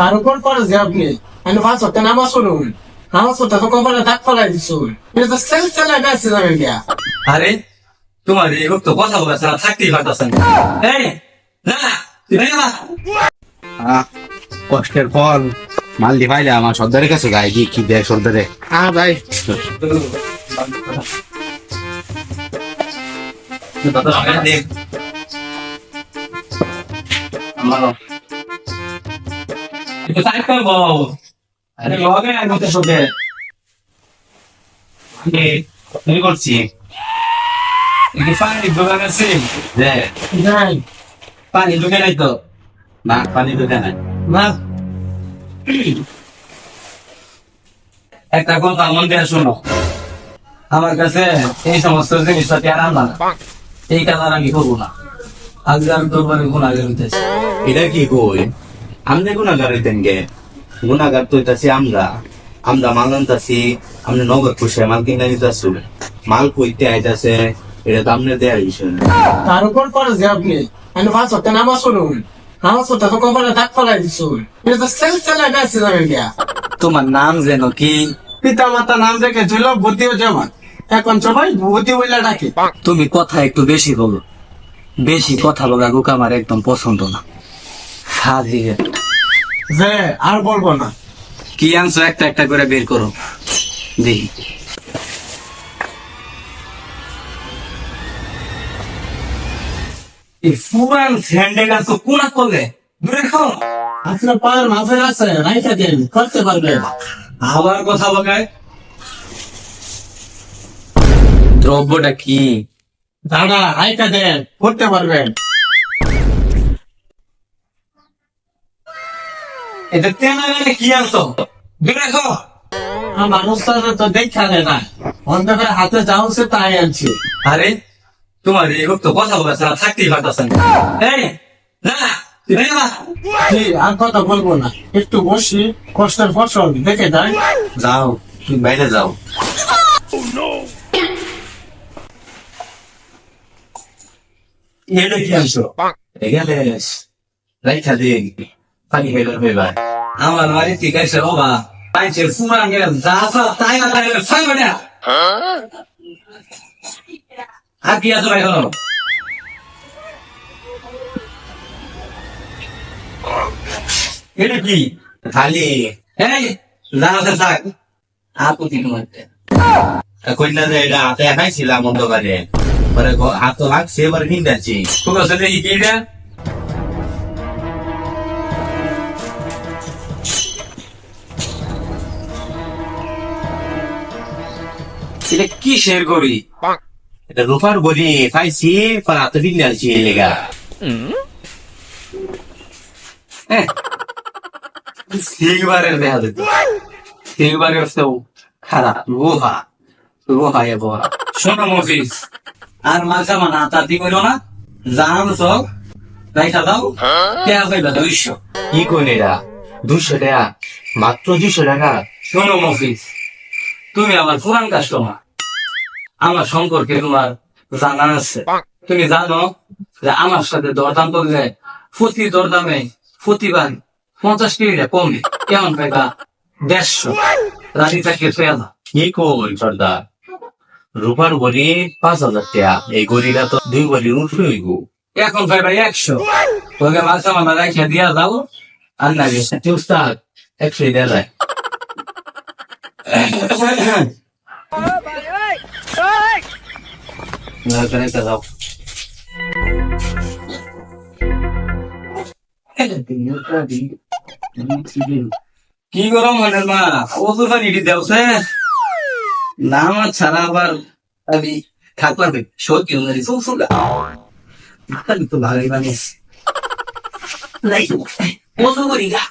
তার উপর পরে যে আপনি। আমি পাঁচ হতে নামাজ পড়ুন। নামাজ পড়তে তো কপালে দাগ ফলাই দিছুন। এটা তো সেল সেলাই বেঁচে যাবেন গিয়া। আরে তোমার এই তো কথা বলা ছাড়া থাকতেই পারতেছেন এই না কষ্টের ফল। মাল দি পাইলে আমার সর্দারের কাছে গায়ে কি কি দেয় সর্দারে? হ্যাঁ ভাই। দেখ। আমারও আরে লগে আমি তো আমি করছি। একটু পানি দোকান আছে যে নাই। পানি ঢুকে নাই তো। না পানি তো দেয় না। না একটা কথা মন দিয়ে শোনো। আমার কাছে এই সমস্ত জিনিসপাতি আর আনবা না? এই কাজ আর আমি করব না। আজকে আমি তোর বাড়ি গুণ আগে এটা কি কই? আমনে গুণাগার হইতেন গে। গুণাগার তো হইতাছি আমরা। আমরা মাল আনতাছি আপনি নগদ পুষে মাল কিনে নিতেছু। মাল কইতে আইতাছে এটা তো আপনার দেয়ার বিষয় না। তার উপর পরে যে আপনি। আমি পাঁচ হতে নামাজ পড়ুন। নামাজ পড়তে তো কপালে দাগ ফলাই এটা তো সেল সেলাই বেঁচে যাবেন গিয়া। তোমার নাম যেন কি? পিতা মাতা নাম রেখে ছিল বুদ্ধিও যেমন এখন সবাই বুদ্ধি বইলা ডাকে। তুমি কথা একটু বেশি বলো। বেশি কথা বলা লোক আমার একদম পছন্দ না। ফাজিল। যে আর বলব না। কি আনছো? একটা একটা করে বের করো। দেখি এই পুরান স্যান্ডেল আনছো কোনা করলে? দূরে খাও আপনার পায়ের আছে রাইখা দিন করতে পারবে আবার কথা বলায় দ্রব্যটা কি? দাদা রাইখা দেন করতে পারবেন। এটা তেনা মানে কি আনছো? দূরে তো না। অন্ধকারে হাতে যা হচ্ছে তাই আনছি। আরে তোমার তো কথা বলা ছাড়া থাকতেই পারতেছেন এই না তুই ভেঙে না। জি, আর কথা বলব না। একটু বসি কষ্টের ফসল দেখে যাই। যাও তুমি বাইরে যাও। এটা কি আনছো? এখানে রাইখা দিয়ে পানি খাইলে হইবা আমার বাড়ি ঠিক আছে বাবা পাইছে পুরান গেলে যা সব তাই না তাই ফাই বেটা আর কি আছে ভাই হলো এটা কি খালি এই যা আছে থাক আর কোথি তোমার কন্যা যে এটা হাতে খাইছিলাম অন্ধকারে পরে হাত তো লাগছে এবার ভিন্দাচ্ছি খুব আছে কি এটা এটা কিসের গড়ি এটা রূপার গড়ি খাইছি পরে লেগা। হ্যাঁ। সিলভারের দেখা যেত সেও খারাপ এ বড়। শোনো মফিস আর মাঝে মানা তাতি কইল না। জানান সব রাইখা দাও। পেঁয়াজ হইবা দুইশো। কি এটা দুশো টাকা? মাত্র দুশো টাকা? শোনো মফিস তুমি আমার পুরান কাস্টমার। আমার সম্পর্কে তোমার জানা আছে। তুমি জানো যে আমার সাথে দরদাম করলে প্রতি দরদামে প্রতিবার পঞ্চাশ কেজিটা কমে কেমন পাইবা দেড়শো। পেয়ে দাও কি কোন সর্দার? রূপার গড়ি পাঁচ হাজার টাকা। এই গড়িটা তো দুই গড়ির উঠে হইব। এখন পাইবা একশো। ওকে মাঝে মাথা রাখিয়া দিয়া দাও। আর না গেছে উস্তাদ একশো দেওয়া যায় কি গরম মনের মা? ওষুধ পানি দেওছে না আমার ছাড়া আবার আমি থাকবার কেউ না রিসোর্স আমি তো ভালোই বানিয়েছি কত করি গা।